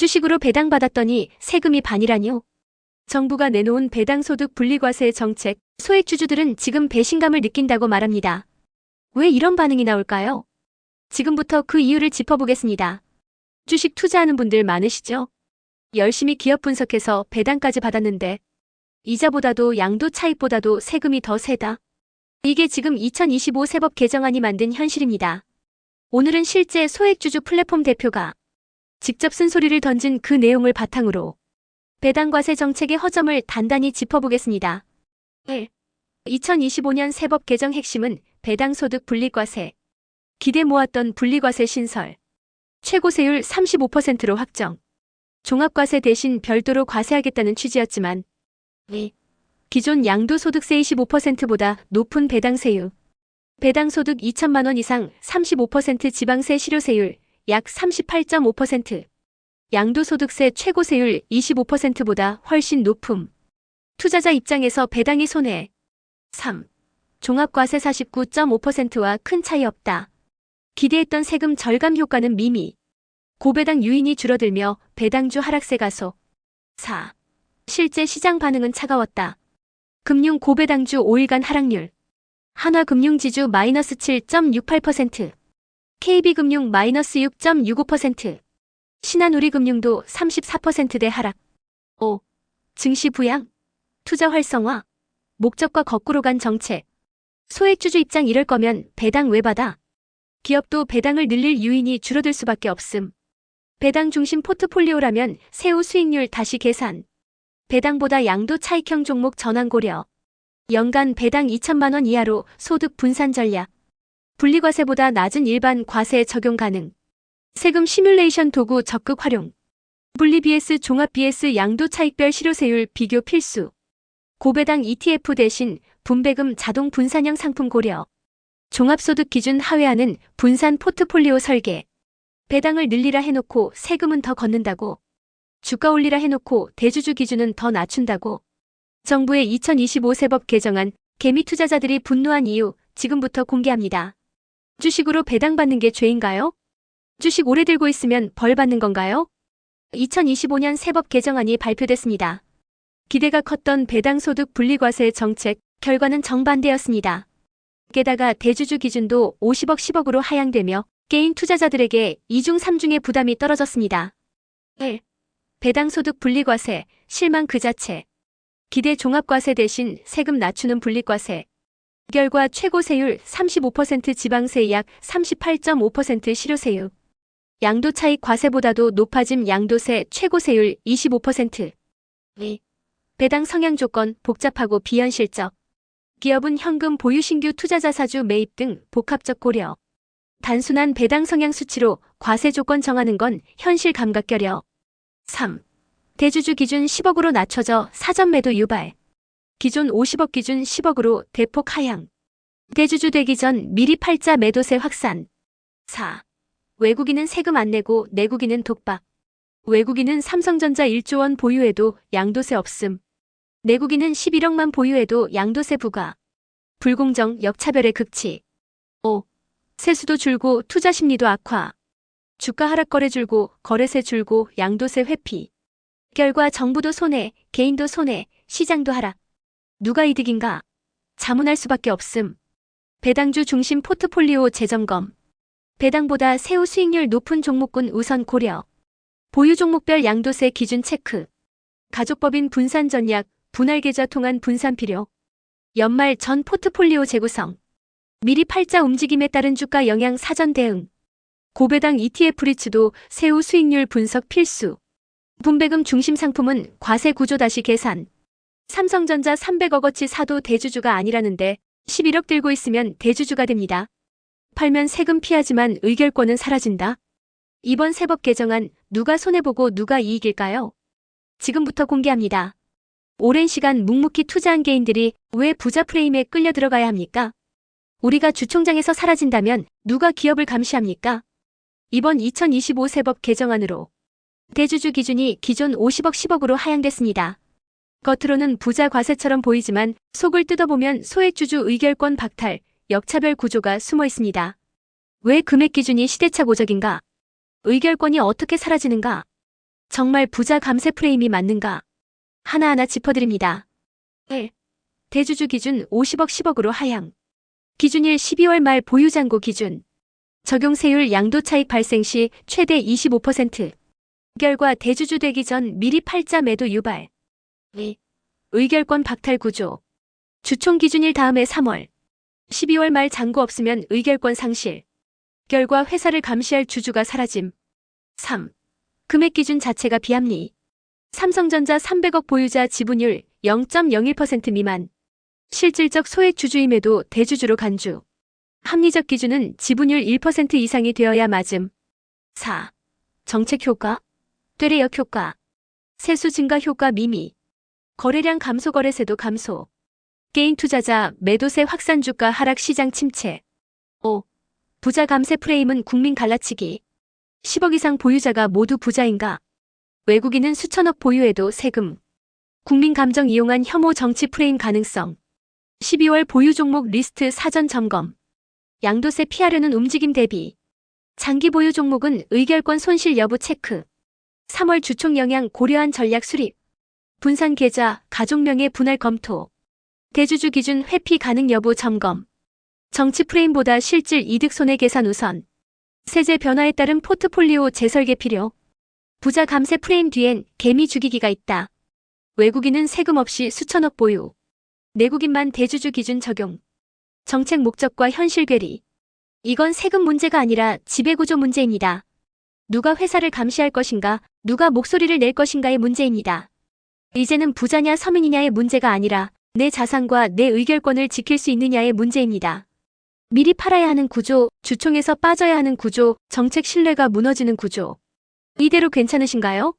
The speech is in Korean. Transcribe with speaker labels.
Speaker 1: 주식으로 배당받았더니 세금이 반이라뇨. 정부가 내놓은 배당소득 분리과세 정책, 소액주주들은 지금 배신감을 느낀다고 말합니다. 왜 이런 반응이 나올까요? 지금부터 그 이유를 짚어보겠습니다. 주식 투자하는 분들 많으시죠? 열심히 기업 분석해서 배당까지 받았는데 이자보다도 양도 차익보다도 세금이 더 세다. 이게 지금 2025 세법 개정안이 만든 현실입니다. 오늘은 실제 소액주주 플랫폼 대표가 직접 쓴소리를 던진 그 내용을 바탕으로 배당과세 정책의 허점을 단단히 짚어보겠습니다. 1. 2025년 세법 개정 핵심은 배당소득 분리과세. 기대 모았던 분리과세 신설. 최고세율 35%로 확정. 종합과세 대신 별도로 과세하겠다는 취지였지만 2. 기존 양도소득세 25%보다 높은 배당세율. 배당소득 2천만 원 이상 35% 지방세 실효세율 약 38.5%. 양도소득세 최고세율 25%보다 훨씬 높음. 투자자 입장에서 배당이 손해. 3. 종합과세 49.5%와 큰 차이 없다. 기대했던 세금 절감 효과는 미미. 고배당 유인이 줄어들며 배당주 하락세 가속. 4. 실제 시장 반응은 차가웠다. 금융 고배당주 5일간 하락률. 한화금융지주 마이너스 7.68%. KB금융 마이너스 6.65%. 신한우리금융도 34%대 하락. 5. 증시 부양. 투자 활성화. 목적과 거꾸로 간 정책. 소액주주 입장 이럴 거면 배당 왜 받아? 기업도 배당을 늘릴 유인이 줄어들 수밖에 없음. 배당 중심 포트폴리오라면 세후 수익률 다시 계산. 배당보다 양도 차익형 종목 전환 고려. 연간 배당 2천만 원 이하로 소득 분산 전략. 분리과세보다 낮은 일반 과세 적용 가능. 세금 시뮬레이션 도구 적극 활용. 분리 BS 종합 BS 양도 차익별 실효세율 비교 필수. 고배당 ETF 대신 분배금 자동 분산형 상품 고려. 종합소득 기준 하회하는 분산 포트폴리오 설계. 배당을 늘리라 해놓고 세금은 더 걷는다고. 주가 올리라 해놓고 대주주 기준은 더 낮춘다고. 정부의 2025 세법 개정안 개미 투자자들이 분노한 이유 지금부터 공개합니다. 주식으로 배당받는 게 죄인가요? 주식 오래 들고 있으면 벌 받는 건가요? 2025년 세법 개정안이 발표됐습니다. 기대가 컸던 배당소득 분리과세 정책 결과는 정반대였습니다. 게다가 대주주 기준도 50억 10억으로 하향되며 개인 투자자들에게 2중 3중의 부담이 떨어졌습니다. 1. 배당소득 분리과세, 실망 그 자체. 기대 종합과세 대신 세금 낮추는 분리과세. 결과 최고세율 35% 지방세 약 38.5% 실효세율. 양도차익 과세보다도 높아짐 양도세 최고세율 25%. 2. 배당 성향 조건 복잡하고 비현실적. 기업은 현금 보유 신규 투자자 사주 매입 등 복합적 고려. 단순한 배당 성향 수치로 과세 조건 정하는 건 현실 감각결여. 3. 대주주 기준 10억으로 낮춰져 사전 매도 유발. 기존 50억 기준 10억으로 대폭 하향. 대주주 되기 전 미리 팔자 매도세 확산. 4. 외국인은 세금 안 내고 내국인은 독박. 외국인은 삼성전자 1조 원 보유해도 양도세 없음. 내국인은 11억만 보유해도 양도세 부과. 불공정 역차별의 극치. 5. 세수도 줄고 투자 심리도 악화. 주가 하락 거래 줄고 거래세 줄고 양도세 회피. 결과 정부도 손해, 개인도 손해, 시장도 하락. 누가 이득인가? 자문할 수밖에 없음. 배당주 중심 포트폴리오 재점검. 배당보다 세후 수익률 높은 종목군 우선 고려. 보유 종목별 양도세 기준 체크. 가족법인 분산 전략, 분할 계좌 통한 분산 필요. 연말 전 포트폴리오 재구성. 미리 팔자 움직임에 따른 주가 영향 사전 대응. 고배당 ETF 리츠도 세후 수익률 분석 필수. 분배금 중심 상품은 과세 구조 다시 계산. 삼성전자 300억어치 사도 대주주가 아니라는데 11억 들고 있으면 대주주가 됩니다. 팔면 세금 피하지만 의결권은 사라진다. 이번 세법 개정안 누가 손해보고 누가 이익일까요? 지금부터 공개합니다. 오랜 시간 묵묵히 투자한 개인들이 왜 부자 프레임에 끌려 들어가야 합니까? 우리가 주총장에서 사라진다면 누가 기업을 감시합니까? 이번 2025 세법 개정안으로 대주주 기준이 기존 50억 10억으로 하향됐습니다. 겉으로는 부자 과세처럼 보이지만 속을 뜯어보면 소액주주 의결권 박탈, 역차별 구조가 숨어 있습니다. 왜 금액 기준이 시대착오적인가? 의결권이 어떻게 사라지는가? 정말 부자 감세 프레임이 맞는가? 하나하나 짚어드립니다. 1. 대주주 기준 50억 10억으로 하향. 기준일 12월 말 보유잔고 기준. 적용세율 양도 차익 발생 시 최대 25%. 결과 대주주 되기 전 미리 팔자 매도 유발. 2. 의결권 박탈 구조. 주총 기준일 다음해 3월. 12월 말 잔고 없으면 의결권 상실. 결과 회사를 감시할 주주가 사라짐. 3. 금액 기준 자체가 비합리. 삼성전자 300억 보유자 지분율 0.01% 미만. 실질적 소액 주주임에도 대주주로 간주. 합리적 기준은 지분율 1% 이상이 되어야 맞음. 4. 정책 효과. 되레역 효과. 세수 증가 효과 미미. 거래량 감소 거래세도 감소. 게임 투자자 매도세 확산 주가 하락 시장 침체. 5. 부자 감세 프레임은 국민 갈라치기. 10억 이상 보유자가 모두 부자인가? 외국인은 수천억 보유해도 세금. 국민 감정 이용한 혐오 정치 프레임 가능성. 12월 보유 종목 리스트 사전 점검. 양도세 피하려는 움직임 대비. 장기 보유 종목은 의결권 손실 여부 체크. 3월 주총 영향 고려한 전략 수립. 분산 계좌, 가족명의 분할 검토. 대주주 기준 회피 가능 여부 점검. 정치 프레임보다 실질 이득 손해 계산 우선. 세제 변화에 따른 포트폴리오 재설계 필요. 부자 감세 프레임 뒤엔 개미 죽이기가 있다. 외국인은 세금 없이 수천억 보유. 내국인만 대주주 기준 적용. 정책 목적과 현실 괴리. 이건 세금 문제가 아니라 지배구조 문제입니다. 누가 회사를 감시할 것인가, 누가 목소리를 낼 것인가의 문제입니다. 이제는 부자냐 서민이냐의 문제가 아니라 내 자산과 내 의결권을 지킬 수 있느냐의 문제입니다. 미리 팔아야 하는 구조, 주총에서 빠져야 하는 구조, 정책 신뢰가 무너지는 구조. 이대로 괜찮으신가요?